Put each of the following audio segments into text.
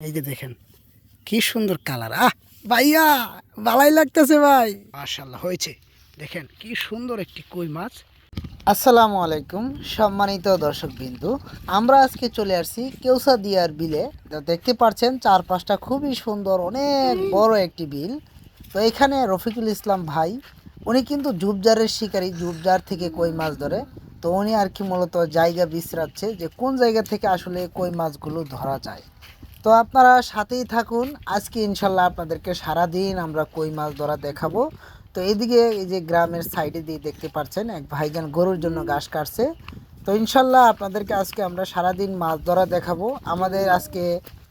এই যে দেখেন, কি সুন্দর কালার। আহ, ভাইয়া, ভালাই লাগতেছে ভাই। মাশাল্লাহ হয়েছে। দেখেন, কি সুন্দর একটি কই মাছ। আসসালামু আলাইকুম, সম্মানিত দর্শক বিন্দু আমরা আজকে চলে আসছি কেউসা দিয়ার বিলে। দেখতে পাচ্ছেন চার পাঁচটা খুবই সুন্দর, অনেক বড় একটি বিল। তো এখানে রফিকুল ইসলাম ভাই, উনি কিন্তু ঝুপজারের শিকারী ঝুপজার থেকে কই মাছ ধরে। তো উনি আর কি মূলত জায়গা বিশ্রাচ্ছে, যে কোন জায়গা থেকে আসলে কই মাছগুলো ধরা যায়। তো আপনারা সাথেই থাকুন। আজকে ইনশাল্লাহ আপনাদেরকে সারাদিন আমরা কই মাছ ধরা দেখাবো। তো এইদিকে এই যে গ্রামের সাইডে দিয়ে দেখতে পাচ্ছেন, এক ভাইজান গরুর জন্য ঘাস কাটছে। তো ইনশাল্লাহ আপনাদেরকে আজকে আমরা সারাদিন মাছ ধরা দেখাবো। আমাদের আজকে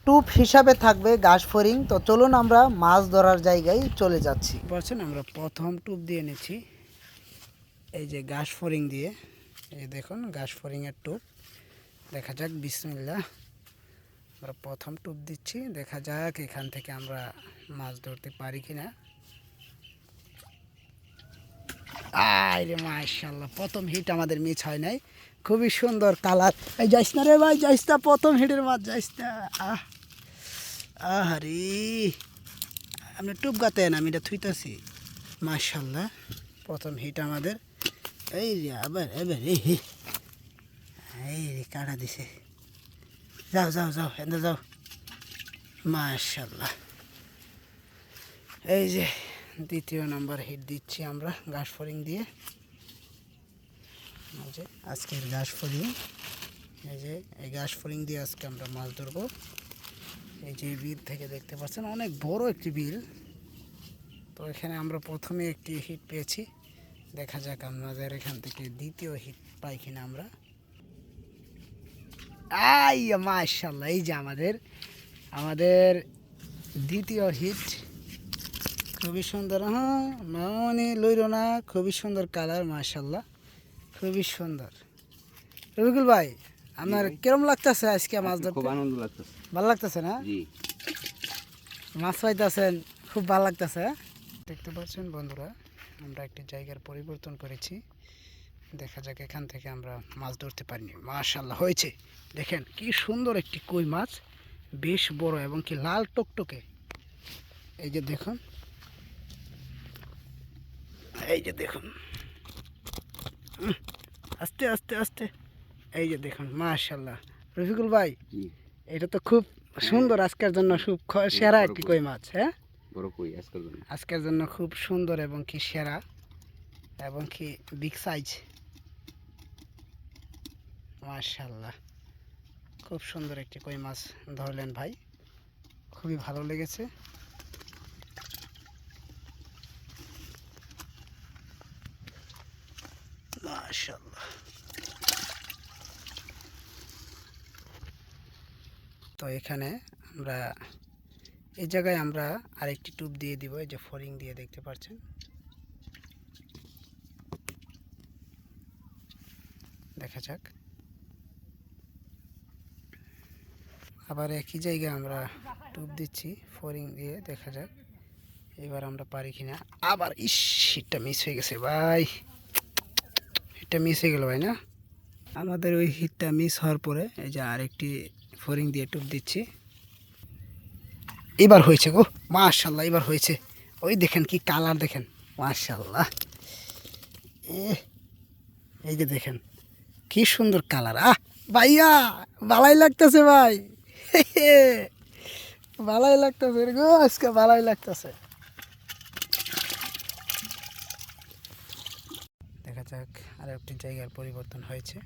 টুপ হিসাবে থাকবে ঘাস ফরিং তো চলুন আমরা মাছ ধরার জায়গায় চলে যাচ্ছি। পারছেন আমরা প্রথম টুপ দিয়ে নিচ্ছি এই যে ঘাস ফরিং দিয়ে, এই দেখুন, ঘাস ফরিংয়ের টুপ। দেখা যাক বিসমিল্লা আমরা প্রথম টুপ দিচ্ছি, দেখা যাক এখান থেকে আমরা মাছ ধরতে পারি কিনা। আরে মাশাল্লাহ প্রথম হিট আমাদের মিস হয় নাই। খুবই সুন্দর কালার এই যাইস না রে ভাই, যাইস না, প্রথম হিটের মাছ, যাইস না। আহ আহারে আপনি টুপ গাতেন আমি এটা থুইতাছি। মাশাল্লাহ প্রথম হিট আমাদের। এই রে, আবার এবার। এই রে, কাটা দিছে। যাও যাও যাও, এনে যাও। মাশাল্লাহ এই যে দ্বিতীয় নাম্বার হিট দিচ্ছি আমরা, ঘাস ফরিং দিয়ে। যে আজকের ঘাস ফরিং এই যে এই ঘাস ফরিং দিয়ে আজকে আমরা মাছ ধরবো। এই যে বিল থেকে দেখতে পাচ্ছেন, অনেক বড় একটি বিল। তো এখানে আমরা প্রথমে একটি হিট পেয়েছি। দেখা যাক আমাদের এখান থেকে দ্বিতীয় হিট পাই কিনা আমরা। আই মাশাল্লাহ এই যে আমাদের আমাদের দ্বিতীয় হিট খুবই সুন্দর হ্যাঁ মানে লইল না খুবই সুন্দর কালার মাশাল্লাহ খুবই সুন্দর। রবিকুল ভাই আপনার কিরম লাগতেছে আজকে মাছ খুব ধরতে? আনন্দ লাগতেছে। ভালো লাগতেছে না? জি। মাছ পাইতেছেন খুব ভালো লাগতেছে দেখতে পাচ্ছেন বন্ধুরা আমরা একটি জায়গার পরিবর্তন করেছি। দেখা যাক এখান থেকে আমরা মাছ ধরতে পারিনি। মাশাল্লাহ হয়েছে। দেখেন কি সুন্দর একটি কই মাছ। বেশ বড় এবং কি লাল টকটকে। এই যে দেখুন। এই যে দেখুন। আস্তে আস্তে আস্তে। এই যে দেখুন মাশাল্লাহ রফিকুল ভাই এটা তো খুব সুন্দর আজকের জন্য খুব সেরা একটি কই মাছ হ্যাঁ? বড় কই আজকাল জন্য। আজকের জন্য খুব সুন্দর এবং কি সেরা এবং কি বিগ সাইজ মাশাল্লাহ খুব সুন্দর একটি কই মাছ ধরলেন ভাই। খুবই ভালো লেগেছে। তো এখানে আমরা, এই জায়গায় আমরা আরেকটি টুপ দিয়ে দিব, এই যে ফরিং দিয়ে দেখতে পাচ্ছেন। দেখা যাক। আবার একই জায়গায় আমরা টুপ দিচ্ছি, ফরিং দিয়ে, দেখা যাক। এবার আমরা পারি কিনা। আবার ইস হিটটা মিস হয়ে গেছে ভাই। হিটটা মিস হয়ে গেল ভাই, না? আমাদের ওই হিটটা মিস হওয়ার পরে এই যে আরেকটি ফরিং দিয়ে টুপ দিচ্ছি। এবার হয়েছে গো, মাশাল্লাহ, এবার হয়েছে। ওই দেখেন কি কালার দেখেন, মাশাল্লাহ। এই যে দেখেন, কি সুন্দর কালার আহ, ভাইয়া, ভালাই লাগতেছে ভাই। ভালাই লাগতেছে গো, আজকে ভালাই লাগতেছে। দেখা যাক আর একটি জায়গার পরিবর্তন হয়েছে।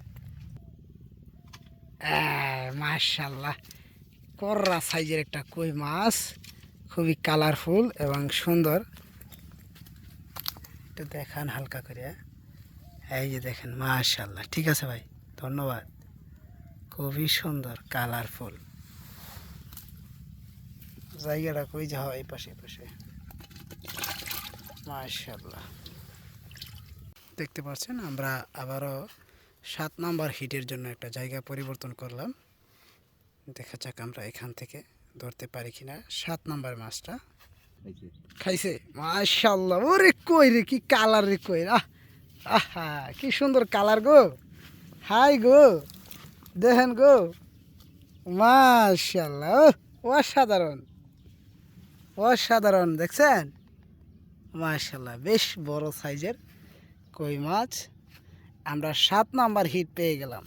মাশাল্লাহ কররা সাইজের একটা কই মাছ, খুবই কালারফুল এবং সুন্দর। একটু দেখান হালকা করে? এই যে দেখেন মাশাল্লাহ ঠিক আছে ভাই, ধন্যবাদ। খুবই সুন্দর কালারফুল জায়গাটা কই যা হয় এই পাশে পাশে। মাশাল্লাহ দেখতে পাচ্ছেন আমরা আবারও সাত নম্বর হিটের জন্য একটা জায়গা পরিবর্তন করলাম। দেখা যাক আমরা এখান থেকে ধরতে পারি কিনা। সাত নম্বর মাছটা। খাইছে? মাশাল্লাহ ওরে কই রে কি কালার রে কই। আহ আহা কি সুন্দর কালার গো। হাই গো। দেখেন গো। মাশাল্লাহ অসাধারণ। অসাধারণ দেখছেন মার্শাল্লাহ বেশ বড় সাইজের কই মাছ আমরা সাত নাম্বার হিট পেয়ে গেলাম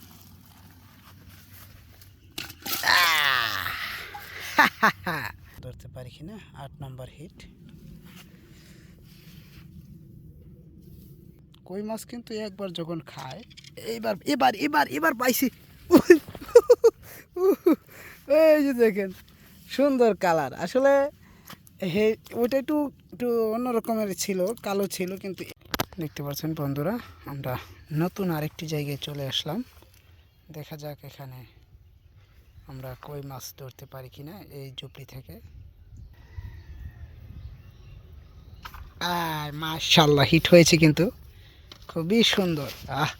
ধরতে পারি কি না আট নাম্বার হিট কই মাছ কিন্তু একবার যখন খায় এইবার এবার এবার এবার পাইছি এই যে দেখেন সুন্দর কালার আসলে হে, ওইটা একটু একটু অন্য রকমের ছিল, কালো ছিল, কিন্তু দেখতে পাচ্ছেন বন্ধুরা, আমরা নতুন আরেকটি জায়গায় চলে আসলাম। দেখা যাক এখানে আমরা কই মাছ ধরতে পারি কি না এই জুপড়ি থেকে। আর মাশাল্লাহ হিট হয়েছে কিন্তু। খুবই সুন্দর। আহ,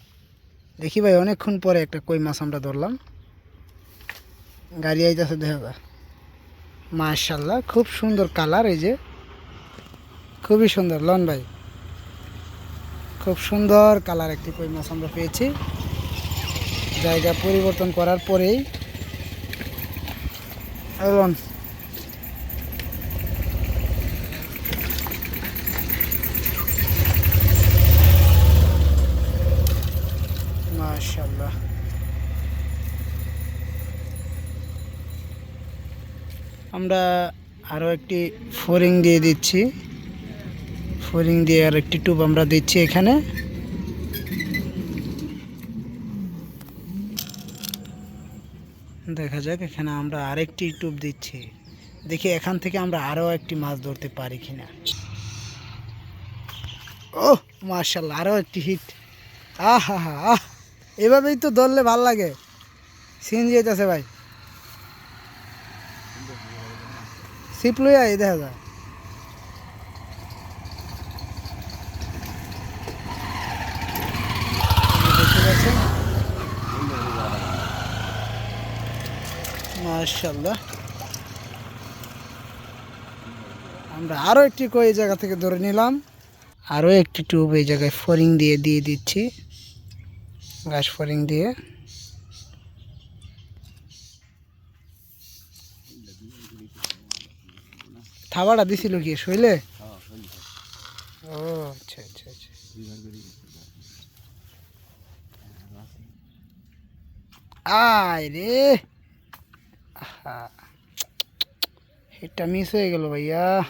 দেখি ভাই, অনেকক্ষণ পরে একটা কই মাছ আমরা ধরলাম। গাড়ি আইতেছে, দেখা যায় মাশাল্লাহ খুব সুন্দর কালার এই যে। খুবই সুন্দর, লন ভাই। খুব সুন্দর কালার একটি কই মাছ আমরা পেয়েছি। জায়গা পরিবর্তন করার পরেই। লন মাশাল্লাহ আমরা আরও একটি ফোরিং দিয়ে দিচ্ছি। ফোরিং দিয়ে আর একটি টুব আমরা দিচ্ছি এখানে। দেখা যাক, এখানে আমরা আরেকটি টুব দিচ্ছি। দেখি এখান থেকে আমরা আরও একটি মাছ ধরতে পারি কিনা। ও মার্শাল্লাহ আরও একটি হিট আহ হা হা এভাবেই তো ধরলে ভালো লাগে। সিন যেতেছে ভাই। ছিপ লইয়া এই দেখা যায় আমরা আরও একটি কই এই জায়গা থেকে ধরে নিলাম। আরও একটি টুব এই জায়গায় ফরিং দিয়ে দিয়ে দিচ্ছি। গাছ ফরিং দিয়ে। থাবাটা দিছিল কি শৈলে? ও আচ্ছা আচ্ছা আচ্ছা। আয় রে। এটা মিস হয়ে গেল ভাইয়া।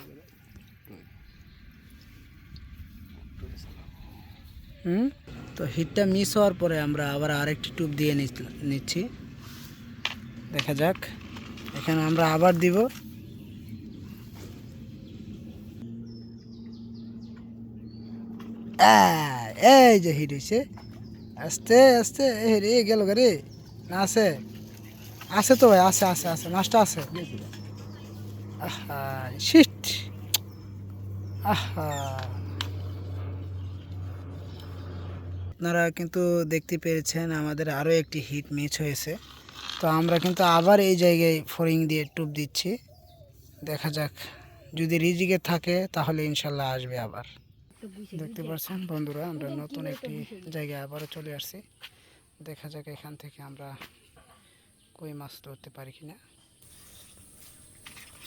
হুম? তো হিটটা মিস হওয়ার পরে আমরা আবার আরেকটি টুপ দিয়ে নিচ- নিচ্ছি। দেখা যাক। এখানে আমরা আবার দিব। এই যে হিট হয়েছে আস্তে আস্তে এ রে গেল রে। না, আছে। আছে তো ভাই, আছে আছে আছে, মাছটা আছে। আহা আপনারা কিন্তু দেখতে পেরেছেন, আমাদের আরও একটি হিট মিস হয়েছে। তো আমরা কিন্তু আবার এই জায়গায় ফোরিং দিয়ে টুপ দিচ্ছি। দেখা যাক, যদি রিজিকে থাকে, তাহলে ইনশাল্লাহ আসবে আবার। দেখতে পাচ্ছেন বন্ধুরা, আমরা নতুন একটি জায়গায় আবারও চলে আসছি। দেখা যাক এখান থেকে আমরা কই মাছ ধরতে পারি কিনা।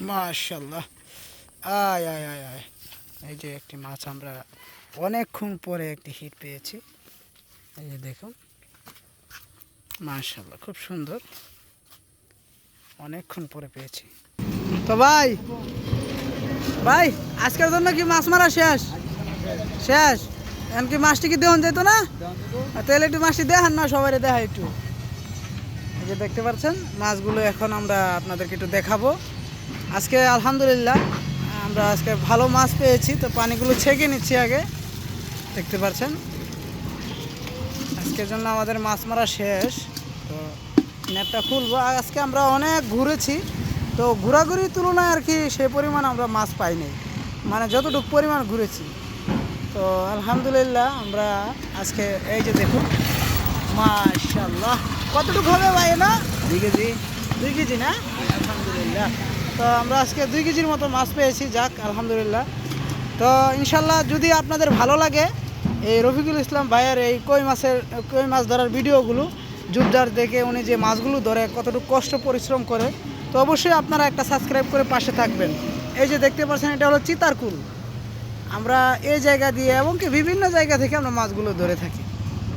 মাশাল্লাহ আয় আয় আয় আয়। এই যে একটি মাছ আমরা অনেকক্ষণ পরে একটি হিট পেয়েছি। এই যে দেখুন। মাশাল্লাহ খুব সুন্দর। অনেকক্ষণ পরে পেয়েছি। তো ভাই ভাই, আজকের জন্য কি মাছ মারা শেষ? শেষ। এখন কি মাছটি কি দেওয়া যেত না? তাহলে একটু মাছটি দেখান না সবাই দেখা একটু। যে দেখতে পাচ্ছেন, মাছগুলো এখন আমরা আপনাদেরকে একটু দেখাবো। আজকে আলহামদুলিল্লাহ, আমরা আজকে ভালো মাছ পেয়েছি, তো পানিগুলো ছেঁকে নিচ্ছি আগে। দেখতে পাচ্ছেন? আজকের জন্য আমাদের মাছ মারা শেষ। তো নেটটা খুলবো। আজকে আমরা অনেক ঘুরেছি, তো ঘোরাঘুরির তুলনায় আর কি সে পরিমাণ আমরা মাছ পাইনি। মানে যতটুকু পরিমাণ ঘুরেছি। তো আলহামদুলিল্লাহ আমরা আজকে এই যে দেখুন মাশাল্লাহ কতটুকু হবে ভাই না দুই কেজি। দুই কেজি না? আলহামদুলিল্লাহ। তো আমরা আজকে দুই কেজির মতো মাছ পেয়েছি যাক আলহামদুলিল্লাহ। তো ইনশাল্লাহ যদি আপনাদের ভালো লাগে এই রফিকুল ইসলাম ভাইয়ের এই কই মাছের কই মাছ ধরার ভিডিওগুলো জুবদার দেখে উনি যে মাছগুলো ধরে কতটুকু কষ্ট পরিশ্রম করে তো অবশ্যই আপনারা একটা সাবস্ক্রাইব করে পাশে থাকবেন। এই যে দেখতে পাচ্ছেন এটা হলো চিতারকুল আমরা এই জায়গা দিয়ে এবং কি বিভিন্ন জায়গা থেকে আমরা মাছগুলো ধরে থাকি।